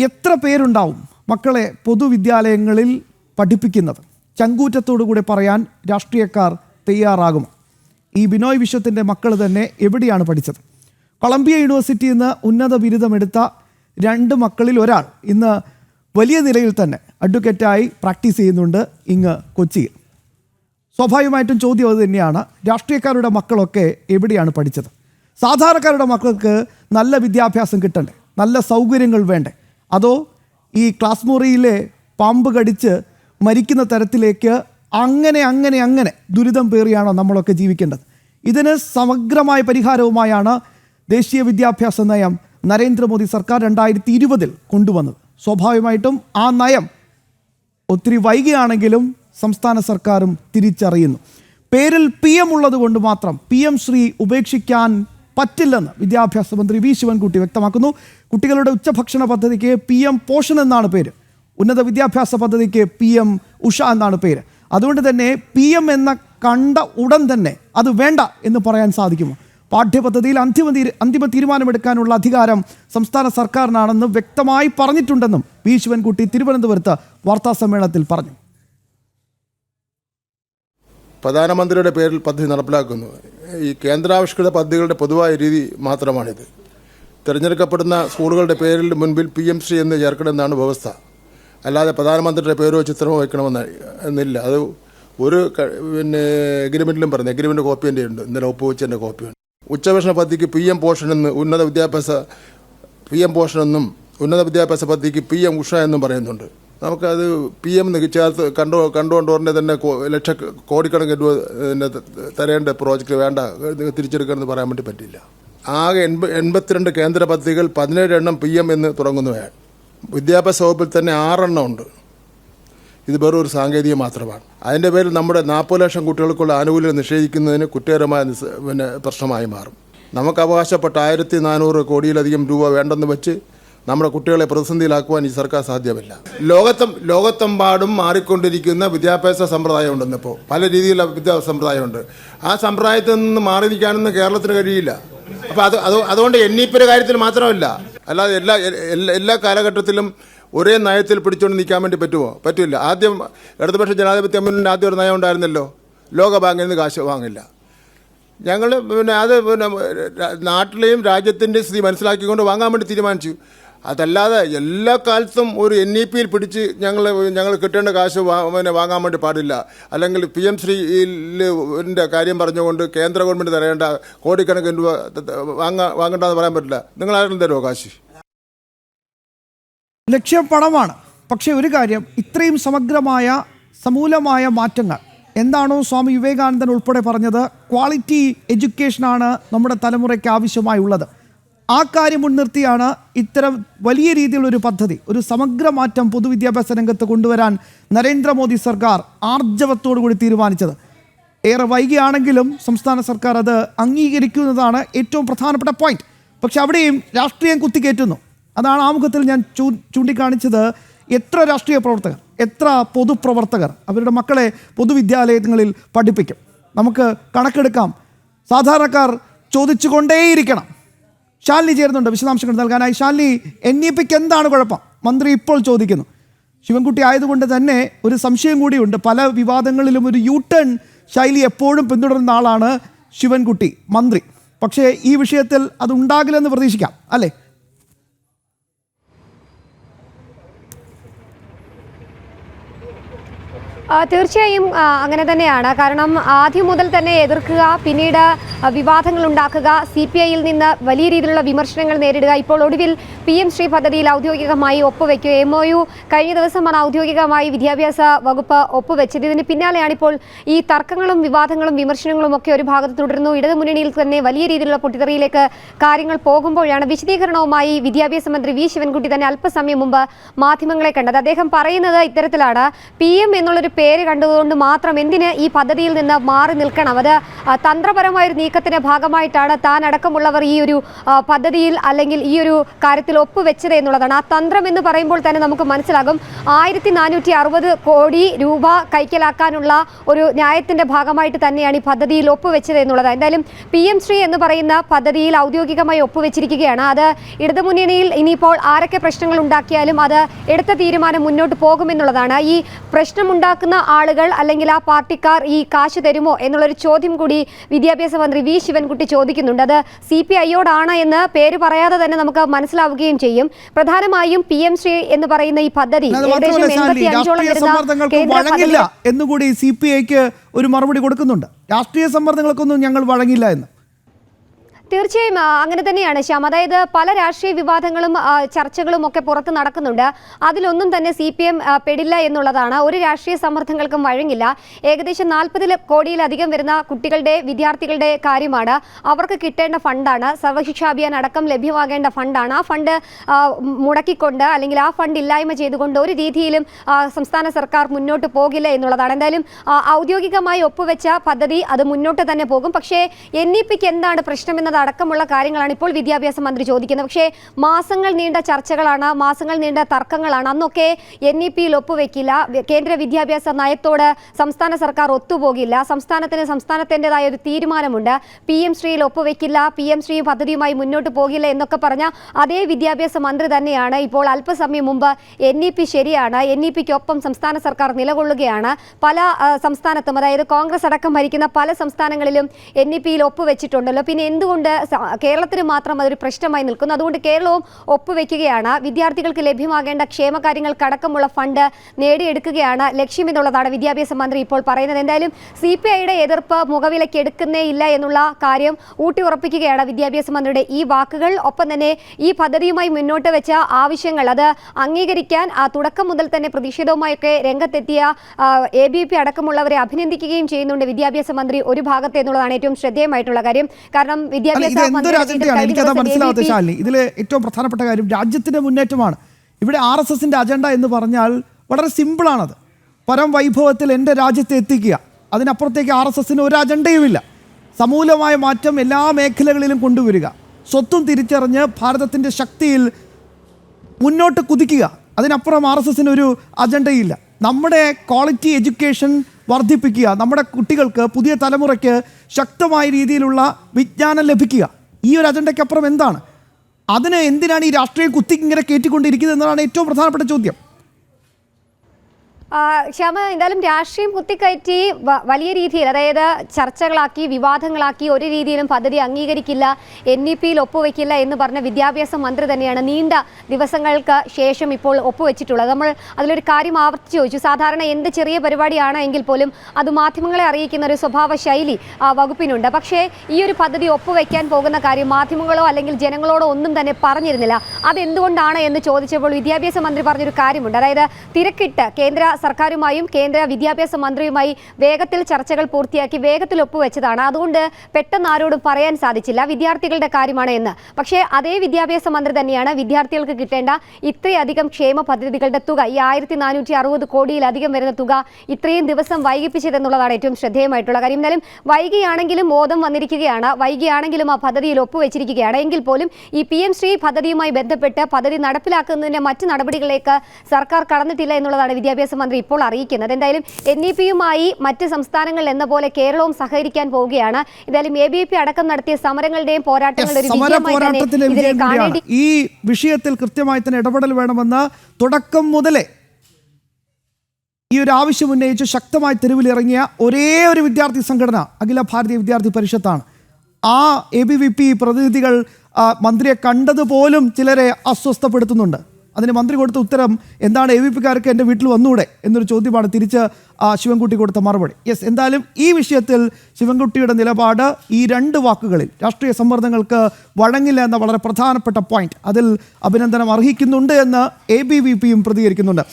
എത്ര പേരുണ്ടാവും മക്കളെ പൊതുവിദ്യാലയങ്ങളിൽ പഠിപ്പിക്കുന്നത്? ചങ്കൂറ്റത്തോടുകൂടെ പറയാൻ രാഷ്ട്രീയക്കാർ തയ്യാറാകും. ഈ ബിനോയ് വിശ്വത്തിന്റെ മക്കൾ തന്നെ എവിടെയാണ് പഠിച്ചത്? കൊളംബിയ യൂണിവേഴ്സിറ്റിയിൽ നിന്ന് ഉന്നത ബിരുദമെടുത്ത രണ്ട് മക്കളിൽ ഒരാൾ ഇന്ന് വലിയ നിലയിൽ തന്നെ അഡ്വക്കേറ്റായി പ്രാക്ടീസ് ചെയ്യുന്നുണ്ട് ഇങ്ങ് കൊച്ചിയിൽ സ്വാഭാവികമായിട്ടും ചോദ്യം അത് തന്നെയാണ്. രാഷ്ട്രീയക്കാരുടെ മക്കളൊക്കെ എവിടെയാണ് പഠിച്ചത്? സാധാരണക്കാരുടെ മക്കൾക്ക് നല്ല വിദ്യാഭ്യാസം കിട്ടണ്ടേ? നല്ല സൗകര്യങ്ങൾ വേണ്ടേ? അതോ ഈ ക്ലാസ് മുറിയിലെ പാമ്പ് കടിച്ച് മരിക്കുന്ന തരത്തിലേക്ക് അങ്ങനെ അങ്ങനെ അങ്ങനെ ദുരിതം പേറിയാണോ നമ്മളൊക്കെ ജീവിക്കേണ്ടത്? ഇതിന് സമഗ്രമായ പരിഹാരവുമായാണ് ദേശീയ വിദ്യാഭ്യാസ നയം നരേന്ദ്രമോദി സർക്കാർ രണ്ടായിരത്തി ഇരുപതിൽ കൊണ്ടുവന്നത്. സ്വാഭാവികമായിട്ടും ആ നയം ഒത്തിരി വൈകിയാണെങ്കിലും സംസ്ഥാന സർക്കാരും തിരിച്ചറിയുന്നു. പേരിൽ പി എം ഉള്ളത് കൊണ്ട് മാത്രം പി എം ശ്രീ ഉപേക്ഷിക്കാൻ പറ്റില്ലെന്ന് വിദ്യാഭ്യാസ മന്ത്രി വി ശിവൻകുട്ടി വ്യക്തമാക്കുന്നു. കുട്ടികളുടെ ഉച്ചഭക്ഷണ പദ്ധതിക്ക് പി എം പോഷൻ എന്നാണ് പേര്. ഉന്നത വിദ്യാഭ്യാസ പദ്ധതിക്ക് പി എം ഉഷ എന്നാണ് പേര്. അതുകൊണ്ട് തന്നെ പി എം എന്ന കണ്ട ഉടൻ തന്നെ അത് വേണ്ട എന്ന് പറയാൻ സാധിക്കുമോ പാഠ്യപദ്ധതിയിൽ അന്തിമ തീരു അന്തിമ തീരുമാനമെടുക്കാനുള്ള അധികാരം സംസ്ഥാന സർക്കാരിനാണെന്ന് വ്യക്തമായി പറഞ്ഞിട്ടുണ്ടെന്നും വി ശിവൻകുട്ടി തിരുവനന്തപുരത്ത് വാർത്താസമ്മേളനത്തിൽ പറഞ്ഞു. പ്രധാനമന്ത്രിയുടെ പേരിൽ പദ്ധതി നടപ്പിലാക്കുന്നു. ഈ കേന്ദ്രാവിഷ്കൃത പദ്ധതികളുടെ പൊതുവായ രീതി മാത്രമാണിത്. തിരഞ്ഞെടുക്കപ്പെടുന്ന സ്കൂളുകളുടെ പേരിൽ മുൻപിൽ പി എം സി എന്ന് ചേർക്കണമെന്നാണ് വ്യവസ്ഥ. അല്ലാതെ പ്രധാനമന്ത്രിയുടെ പേരോ ചിത്രമോ വയ്ക്കണമെന്ന് എന്നില്ല. അത് ഒരു പിന്നെ എഗ്രിമെന്റിലും പറഞ്ഞു എഗ്രിമെന്റ് കോപ്പി എന്റെ ഉണ്ട്. ഇന്നലെ ഒപ്പുവെച്ചതിന്റെ കോപ്പിയുണ്ട് ഉച്ചഭക്ഷണ പദ്ധതിക്ക് പി എം പോഷൻ എന്ന് ഉന്നത വിദ്യാഭ്യാസ പി എം പോഷൻ എന്നും ഉന്നത വിദ്യാഭ്യാസ പദ്ധതിക്ക് പി എം ഉഷ എന്നും പറയുന്നുണ്ട്. നമുക്കത് പി എം ചേർത്ത് കണ്ടു കണ്ടുകൊണ്ട് ഉടനെ തന്നെ ലക്ഷ കോടിക്കണക്കിന് രൂപ തരേണ്ട പ്രോജക്റ്റ് വേണ്ട തിരിച്ചെടുക്കണമെന്ന് പറയാൻ വേണ്ടി പറ്റില്ല. ആകെ എൺപ എൺപത്തിരണ്ട് കേന്ദ്ര പദ്ധതികൾ പതിനേഴ് എണ്ണം പി എം എന്ന് തുടങ്ങുന്നവയാണ് വിദ്യാഭ്യാസ വകുപ്പിൽ തന്നെ ആറെണ്ണം ഉണ്ട്. ഇത് വെറും ഒരു സാങ്കേതികം മാത്രമാണ്. അതിന്റെ പേരിൽ നമ്മുടെ നാൽപ്പത് ലക്ഷം കുട്ടികൾക്കുള്ള ആനുകൂല്യം നിഷേധിക്കുന്നതിന് കുറ്റകരമായ പിന്നെ പ്രശ്നമായി മാറും. നമുക്ക് അവകാശപ്പെട്ട ആയിരത്തി നാനൂറ് കോടിയിലധികം രൂപ വേണ്ടെന്ന് വെച്ച് നമ്മുടെ കുട്ടികളെ പ്രതിസന്ധിയിലാക്കുവാൻ ഈ സർക്കാർ സാധ്യമല്ല. ലോകത്തും ലോകത്തെമ്പാടും മാറിക്കൊണ്ടിരിക്കുന്ന വിദ്യാഭ്യാസ സമ്പ്രദായം ഉണ്ടെന്നിപ്പോൾ പല രീതിയിലുള്ള വിദ്യാഭ്യാസ സമ്പ്രദായമുണ്ട്. ആ സമ്പ്രദായത്തിൽ നിന്ന് മാറി നിൽക്കാനൊന്നും കേരളത്തിന് കഴിയില്ല. അപ്പോൾ അത് അത് അതുകൊണ്ട് എൻ കാര്യത്തിൽ മാത്രമല്ല അല്ലാതെ എല്ലാ എല്ലാ കാലഘട്ടത്തിലും ഒരേ നയത്തിൽ പിടിച്ചുകൊണ്ട് നിൽക്കാൻ വേണ്ടി പറ്റുമോ? പറ്റില്ല. ആദ്യം ഇടതുപക്ഷ ജനാധിപത്യ മുന്നിന്റെ ആദ്യം ഒരു നയം ഉണ്ടായിരുന്നല്ലോ. ലോകബാങ്കിൽ നിന്ന് കാശ് വാങ്ങില്ല. ഞങ്ങൾ പിന്നെ അത് പിന്നെ നാട്ടിലെയും രാജ്യത്തിന്റെ സ്ഥിതി മനസ്സിലാക്കിക്കൊണ്ട് വാങ്ങാൻ വേണ്ടി തീരുമാനിച്ചു. അതല്ലാതെ എല്ലാ കാലത്തും ഒരു എൻ ഇ പിയിൽ പിടിച്ച് ഞങ്ങൾ ഞങ്ങൾ കിട്ടേണ്ട കാശ് പിന്നെ വാങ്ങാൻ വേണ്ടി പാടില്ല. അല്ലെങ്കിൽ പി എം ശ്രീന്റെ കാര്യം പറഞ്ഞുകൊണ്ട് കേന്ദ്ര ഗവൺമെന്റ് തരേണ്ട കോടിക്കണക്കിന് രൂപ വാങ്ങാ വാങ്ങണ്ടെന്ന് പറയാൻ പറ്റില്ല. നിങ്ങൾ ആരും തരുമോ കാശ്? ലക്ഷ്യം പണമാണ് പക്ഷേ ഒരു കാര്യം ഇത്രയും സമഗ്രമായ സമൂലമായ മാറ്റങ്ങൾ. എന്താണോ സ്വാമി വിവേകാനന്ദൻ ഉൾപ്പെടെ പറഞ്ഞത്? ക്വാളിറ്റി എഡ്യൂക്കേഷനാണ് നമ്മുടെ തലമുറയ്ക്ക് ആവശ്യമായുള്ളത്. ആ കാര്യം മുൻനിർത്തിയാണ് ഇത്തരം വലിയ രീതിയിലൊരു പദ്ധതി ഒരു സമഗ്ര മാറ്റം പൊതുവിദ്യാഭ്യാസ രംഗത്ത് കൊണ്ടുവരാൻ നരേന്ദ്രമോദി സർക്കാർ ആർജവത്തോടു കൂടി തീരുമാനിച്ചത്. ഏറെ വൈകിയാണെങ്കിലും സംസ്ഥാന സർക്കാർ അത് അംഗീകരിക്കുന്നതാണ് ഏറ്റവും പ്രധാനപ്പെട്ട പോയിന്റ് പക്ഷെ അവിടെയും രാഷ്ട്രീയം കുത്തിക്കയറ്റുന്നു അതാണ് ആമുഖത്തിൽ ഞാൻ ചൂ ചൂണ്ടിക്കാണിച്ചത്. എത്ര രാഷ്ട്രീയ പ്രവർത്തകർ എത്ര പൊതുപ്രവർത്തകർ അവരുടെ മക്കളെ പൊതുവിദ്യാലയങ്ങളിൽ പഠിപ്പിക്കും. നമുക്ക് കണക്കെടുക്കാം. സാധാരണക്കാർ ചോദിച്ചുകൊണ്ടേയിരിക്കണം. ശാലിനി ചേരുന്നുണ്ട് വിശദാംശങ്ങൾ നൽകാനായി. ഷാലി എൻ ഇ പിക്ക് എന്താണ് കുഴപ്പം? മന്ത്രി ഇപ്പോൾ ചോദിക്കുന്നു. ശിവൻകുട്ടി ആയതുകൊണ്ട് തന്നെ ഒരു സംശയം കൂടിയുണ്ട്. പല വിവാദങ്ങളിലും ഒരു യു ടേൺ ശൈലി എപ്പോഴും പിന്തുടരുന്ന ആളാണ് ശിവൻകുട്ടി മന്ത്രി. പക്ഷേ ഈ വിഷയത്തിൽ അത് ഉണ്ടാകില്ലെന്ന് പ്രതീക്ഷിക്കാം അല്ലേ ആ, തീർച്ചയായും അങ്ങനെ തന്നെയാണ്. കാരണം ആദ്യം മുതൽ തന്നെ എതിർക്കുക പിന്നീട് വിവാദങ്ങൾ ഉണ്ടാക്കുക സി പി ഐയിൽ നിന്ന് വലിയ രീതിയിലുള്ള വിമർശനങ്ങൾ നേരിടുക. ഇപ്പോൾ ഒടുവിൽ പി എം ശ്രീ പദ്ധതിയിൽ ഔദ്യോഗികമായി ഒപ്പുവെക്കുക എം ഒ യു കഴിഞ്ഞ ദിവസമാണ് ഔദ്യോഗികമായി വിദ്യാഭ്യാസ വകുപ്പ് ഒപ്പുവെച്ചത്. ഇതിന് പിന്നാലെയാണ് ഇപ്പോൾ ഈ തർക്കങ്ങളും വിവാദങ്ങളും വിമർശനങ്ങളും ഒക്കെ ഒരു ഭാഗത്ത് തുടരുന്നു. ഇടതുമുന്നണിയിൽ തന്നെ വലിയ രീതിയിലുള്ള പൊട്ടിത്തെറിയിലേക്ക് കാര്യങ്ങൾ പോകുമ്പോഴാണ് വിശദീകരണവുമായി വിദ്യാഭ്യാസ മന്ത്രി വി ശിവൻകുട്ടി തന്നെ അല്പസമയം മുമ്പ് മാധ്യമങ്ങളെ കണ്ടത്. അദ്ദേഹം പറയുന്നത് ഇത്തരത്തിലാണ്. പി എം എന്നുള്ളൊരു പേര് കണ്ടതുകൊണ്ട് മാത്രം എന്തിന് ഈ പദ്ധതിയിൽ നിന്ന് മാറി നിൽക്കണം? അത് തന്ത്രപരമായ ഒരു നീക്കത്തിന്റെ ഭാഗമായിട്ടാണ് താൻ അടക്കമുള്ളവർ ഈ ഒരു പദ്ധതിയിൽ അല്ലെങ്കിൽ ഈ ഒരു കാര്യത്തിൽ ഒപ്പുവെച്ചത് എന്നുള്ളതാണ്. ആ തന്ത്രം എന്ന് പറയുമ്പോൾ തന്നെ നമുക്ക് മനസ്സിലാകും ആയിരത്തി നാനൂറ്റി അറുപത് കോടി രൂപ കൈക്കലാക്കാനുള്ള ഒരു ന്യായത്തിന്റെ ഭാഗമായിട്ട് തന്നെയാണ് ഈ പദ്ധതിയിൽ ഒപ്പുവെച്ചത് എന്നുള്ളത്. എന്തായാലും പി എം ശ്രീ എന്ന് പറയുന്ന പദ്ധതിയിൽ ഔദ്യോഗികമായി ഒപ്പുവെച്ചിരിക്കുകയാണ്. അത് ഇടതുമുന്നണിയിൽ ഇനിയിപ്പോൾ ആരൊക്കെ പ്രശ്നങ്ങൾ ഉണ്ടാക്കിയാലും അത് എടുത്ത തീരുമാനം മുന്നോട്ട് പോകുമെന്നുള്ളതാണ്. ഈ പ്രശ്നമുണ്ടാക്കുന്ന ആളുകൾ അല്ലെങ്കിൽ ആ പാർട്ടിക്കാർ ഈ കാശ് തരുമോ എന്നുള്ളൊരു ചോദ്യം കൂടി വിദ്യാഭ്യാസ മന്ത്രി വി. ശിവൻകുട്ടി ചോദിക്കുന്നുണ്ട്. അത് സി പി ഐയോടാണ് എന്ന് പേര് പറയാതെ തന്നെ നമുക്ക് മനസ്സിലാവുകയും ചെയ്യും. പ്രധാനമായും പി എം ശ്രീ എന്ന് പറയുന്ന ഈ പദ്ധതി ഏകദേശം എൺപത്തി അഞ്ചോളം രാഷ്ട്രീയ വരുന്ന സമ്മർദ്ദങ്ങൾക്ക് കേന്ദ്ര എന്നുകൂടി സി പി ഐക്ക് ഒരു മറുപടി കൊടുക്കുന്നുണ്ട്. രാഷ്ട്രീയ സമ്മർദ്ദങ്ങൾക്കൊന്നും ഞങ്ങൾ വഴങ്ങില്ല എന്ന്. തീർച്ചയായും അങ്ങനെ തന്നെയാണ് ശ്യാം. അതായത് പല രാഷ്ട്രീയ വിവാദങ്ങളും ചർച്ചകളും ഒക്കെ പുറത്ത് നടക്കുന്നുണ്ട്. അതിലൊന്നും തന്നെ സി പി എം പെടില്ല എന്നുള്ളതാണ്. ഒരു രാഷ്ട്രീയ സമ്മർദ്ദങ്ങൾക്കും വഴങ്ങില്ല. ഏകദേശം നാൽപ്പത് കോടിയിലധികം വരുന്ന കുട്ടികളുടെ വിദ്യാർത്ഥികളുടെ കാര്യമാണ്. അവർക്ക് കിട്ടേണ്ട ഫണ്ടാണ്. സർവശിക്ഷാ അഭിയാൻ അടക്കം ലഭ്യമാകേണ്ട ഫണ്ടാണ്. ആ ഫണ്ട് മുടക്കിക്കൊണ്ട് അല്ലെങ്കിൽ ആ ഫണ്ട് ഇല്ലായ്മ ചെയ്തുകൊണ്ട് ഒരു രീതിയിലും സംസ്ഥാന സർക്കാർ മുന്നോട്ട് പോകില്ല എന്നുള്ളതാണ്. എന്തായാലും ഔദ്യോഗികമായി ഒപ്പുവെച്ച പദ്ധതി അത് മുന്നോട്ട് തന്നെ പോകും. പക്ഷേ എൻ ഇ പിക്ക് എന്താണ് പ്രശ്നമെന്നത് അടക്കമുള്ള കാര്യങ്ങളാണ് ഇപ്പോൾ വിദ്യാഭ്യാസ മന്ത്രി ചോദിക്കുന്നത്. പക്ഷേ മാസങ്ങൾ നീണ്ട ചർച്ചകളാണ് മാസങ്ങൾ നീണ്ട തർക്കങ്ങളാണ്. അന്നൊക്കെ എൻ ഇ പിയിൽ ഒപ്പുവെക്കില്ല. കേന്ദ്ര വിദ്യാഭ്യാസ നയത്തോട് സംസ്ഥാന സർക്കാർ ഒത്തുപോകില്ല. സംസ്ഥാനത്തിന് സംസ്ഥാനത്തിന്റെതായ ഒരു തീരുമാനമുണ്ട്. പി എം ശ്രീയിൽ ഒപ്പുവെക്കില്ല പി എം ശ്രീ പദ്ധതിയുമായി മുന്നോട്ട് പോകില്ല എന്നൊക്കെ പറഞ്ഞ അതേ വിദ്യാഭ്യാസ മന്ത്രി തന്നെയാണ് ഇപ്പോൾ അല്പസമയം മുമ്പ് എൻ ഇ പി ശരിയാണ്. എൻ ഇ പിക്കൊപ്പം സംസ്ഥാന സർക്കാർ നിലകൊള്ളുകയാണ്. പല സംസ്ഥാനത്തും അതായത് കോൺഗ്രസ് അടക്കം ഭരിക്കുന്ന പല സംസ്ഥാനങ്ങളിലും എൻ ഇ പിയിൽ ഒപ്പുവെച്ചിട്ടുണ്ടല്ലോ. പിന്നെ എന്തുകൊണ്ട് സ- കേരളത്തിന് മാത്രം അതൊരു പ്രശ്നമായി നിൽക്കുന്നു. അതുകൊണ്ട് കേരളവും ഒപ്പുവെക്കുകയാണ്. വിദ്യാർത്ഥികൾക്ക് ലഭ്യമാകേണ്ട ക്ഷേമകാര്യങ്ങൾക്കടക്കമുള്ള ഫണ്ട് നേടിയെടുക്കുകയാണ് ലക്ഷ്യമെന്നുള്ളതാണ് വിദ്യാഭ്യാസ മന്ത്രി ഇപ്പോൾ പറയുന്നത്. എന്തായാലും സി പി ഐയുടെ എതിർപ്പ് മുഖവിലയ്ക്ക് എടുക്കുന്നേ ഇല്ല എന്നുള്ള കാര്യം ഊട്ടി ഉറപ്പിക്കുകയാണ് വിദ്യാഭ്യാസ മന്ത്രിയുടെ ഈ വാക്കുകൾ. ഒപ്പം തന്നെ ഈ പദ്ധതിയുമായി മുന്നോട്ട് വെച്ച ആവശ്യങ്ങൾ അത് അംഗീകരിക്കാൻ ആ തുടക്കം മുതൽ തന്നെ പ്രതിഷേധവുമായൊക്കെ രംഗത്തെത്തിയ എ ബി പി അടക്കമുള്ളവരെ അഭിനന്ദിക്കുകയും ചെയ്യുന്നുണ്ട് വിദ്യാഭ്യാസ മന്ത്രി ഒരു ഭാഗത്ത് എന്നുള്ളതാണ് ഏറ്റവും ശ്രദ്ധേയമായിട്ടുള്ള കാര്യം. കാരണം അല്ല ഇത് എന്തൊരു അജണ്ടയാണ് എനിക്കതാ മനസ്സിലാവാത്ത ശാലിനി. ഇതിൽ ഏറ്റവും പ്രധാനപ്പെട്ട കാര്യം രാജ്യത്തിന്റെ മുന്നേറ്റമാണ്. ഇവിടെ ആർ എസ് എസിന്റെ അജണ്ട എന്ന് പറഞ്ഞാൽ വളരെ സിമ്പിളാണത്. പരം വൈഭവത്തിൽ എന്റെ രാജ്യത്തെ എത്തിക്കുക. അതിനപ്പുറത്തേക്ക് ആർ എസ് എസിന് ഒരു അജണ്ടയുമില്ല. സമൂലമായ മാറ്റം എല്ലാ മേഖലകളിലും കൊണ്ടുവരിക. സ്വത്തും തിരിച്ചറിഞ്ഞ് ഭാരതത്തിന്റെ ശക്തിയിൽ മുന്നോട്ട് കുതിക്കുക. അതിനപ്പുറം ആർ എസ് എസിന് ഒരു അജണ്ടയില്ല. നമ്മുടെ ക്വാളിറ്റി എഡ്യൂക്കേഷൻ വർദ്ധിപ്പിക്കുക. നമ്മുടെ കുട്ടികൾക്ക് പുതിയ തലമുറയ്ക്ക് ശക്തമായ രീതിയിലുള്ള വിജ്ഞാനം ലഭിക്കുക. ഈ ഒരു അജണ്ടയ്ക്കപ്പുറം എന്താണ്? അതിന് എന്തിനാണ് ഈ രാഷ്ട്രീയം കുത്തിക്കിങ്ങനെ കയറ്റിക്കൊണ്ടിരിക്കുന്നത് എന്നതാണ് ഏറ്റവും പ്രധാനപ്പെട്ട ചോദ്യം. ശ്യാമ എന്തായാലും രാഷ്ട്രീയം കുത്തിക്കയറ്റി വലിയ രീതിയിൽ അതായത് ചർച്ചകളാക്കി വിവാദങ്ങളാക്കി ഒരു രീതിയിലും പദ്ധതി അംഗീകരിക്കില്ല എൻ ഇ പിയിൽ ഒപ്പുവെക്കില്ല എന്ന് പറഞ്ഞ വിദ്യാഭ്യാസ മന്ത്രി തന്നെയാണ് നീണ്ട ദിവസങ്ങൾക്ക് ശേഷം ഇപ്പോൾ ഒപ്പുവെച്ചിട്ടുള്ളത്. നമ്മൾ അതിലൊരു കാര്യം ആവർത്തിച്ച് ചോദിച്ചു. സാധാരണ എന്ത് ചെറിയ പരിപാടിയാണ് എങ്കിൽ പോലും അത് മാധ്യമങ്ങളെ അറിയിക്കുന്ന ഒരു സ്വഭാവ ശൈലി ആ, വകുപ്പിനുണ്ട്. പക്ഷേ ഈ ഒരു പദ്ധതി ഒപ്പുവെക്കാൻ പോകുന്ന കാര്യം മാധ്യമങ്ങളോ അല്ലെങ്കിൽ ജനങ്ങളോടോ ഒന്നും തന്നെ പറഞ്ഞിരുന്നില്ല. അതെന്തുകൊണ്ടാണ് എന്ന് ചോദിച്ചപ്പോൾ വിദ്യാഭ്യാസ മന്ത്രി പറഞ്ഞൊരു കാര്യമുണ്ട്. അതായത് തിരക്കിട്ട് കേന്ദ്ര സർക്കാരുമായും കേന്ദ്ര വിദ്യാഭ്യാസ മന്ത്രിയുമായി വേഗത്തിൽ ചർച്ചകൾ പൂർത്തിയാക്കി വേഗത്തിൽ ഒപ്പുവെച്ചതാണ്. അതുകൊണ്ട് പെട്ടെന്ന് ആരോടും പറയാൻ സാധിച്ചില്ല. വിദ്യാർത്ഥികളുടെ കാര്യമാണ് എന്ന്. പക്ഷേ അതേ വിദ്യാഭ്യാസ മന്ത്രി തന്നെയാണ് വിദ്യാർത്ഥികൾക്ക് കിട്ടേണ്ട ഇത്രയധികം ക്ഷേമ പദ്ധതികളുടെ തുക ഈ ആയിരത്തി നാനൂറ്റി അറുപത് കോടിയിലധികം വരുന്ന തുക ഇത്രയും ദിവസം വൈകിപ്പിച്ചതെന്നുള്ളതാണ് ഏറ്റവും ശ്രദ്ധേയമായിട്ടുള്ള കാര്യം. എന്നാലും വൈകിയാണെങ്കിലും ബോധം വന്നിരിക്കുകയാണ്. വൈകിയാണെങ്കിലും ആ പദ്ധതിയിൽ ഒപ്പുവെച്ചിരിക്കുകയാണ്. എങ്കിൽ പോലും ഈ പി എം ശ്രീ പദ്ധതിയുമായി ബന്ധപ്പെട്ട് പദ്ധതി നടപ്പിലാക്കുന്നതിന്റെ മറ്റ് നടപടികളിലേക്ക് സർക്കാർ കടന്നിട്ടില്ല എന്നുള്ളതാണ് വിദ്യാഭ്യാസ മന്ത്രി ഇപ്പോൾ അറിയിക്കുന്നത്. എന്തായാലും എൻ ഇ പിയുമായി മറ്റ് സംസ്ഥാനങ്ങൾ എന്ന പോലെ കേരളവും സഹകരിക്കാൻ പോവുകയാണ്. എന്തായാലും എ ബി പി അടക്കം നടത്തിയ സമരങ്ങളുടെയും പോരാട്ടങ്ങളുടെ ഒരു സമര വിജയമായി തന്നെ പോരാട്ടത്തിന്റെ ഇതിനെ വിജയം കൂടിയാണ്. കാണേണ്ടി ഈ വിഷയത്തിൽ കൃത്യമായി തന്നെ ഇടപെടൽ വേണമെന്ന് തുടക്കം മുതലേ ഈ ഒരു ആവശ്യം ഉന്നയിച്ച് ശക്തമായി തെരുവിലിറങ്ങിയ ഒരേ ഒരു വിദ്യാർത്ഥി സംഘടന അഖില ഭാരതീയ വിദ്യാർത്ഥി പരിഷത്താണ്. ആ എ ബി വി പി പ്രതിനിധികൾ മന്ത്രിയെ കണ്ടതുപോലും ചിലരെ അസ്വസ്ഥപ്പെടുത്തുന്നുണ്ട്. അതിന് മന്ത്രി കൊടുത്ത ഉത്തരം എന്താണ് എ വി പിക്കാർക്ക് എന്റെ വീട്ടിൽ വന്നൂടെ എന്നൊരു ചോദ്യമാണ് തിരിച്ച് ആ, ശിവൻകുട്ടി കൊടുത്ത മറുപടി. യെസ് എന്തായാലും ഈ വിഷയത്തിൽ ശിവൻകുട്ടിയുടെ നിലപാട് ഈ രണ്ട് വാക്കുകളിൽ രാഷ്ട്രീയ സമ്മർദ്ദങ്ങൾക്ക് വഴങ്ങില്ല എന്ന വളരെ പ്രധാനപ്പെട്ട പോയിന്റ് അതിൽ അഭിനന്ദനം അർഹിക്കുന്നുണ്ട് എന്ന് എ ബി വി പിയും പ്രതികരിക്കുന്നുണ്ട്.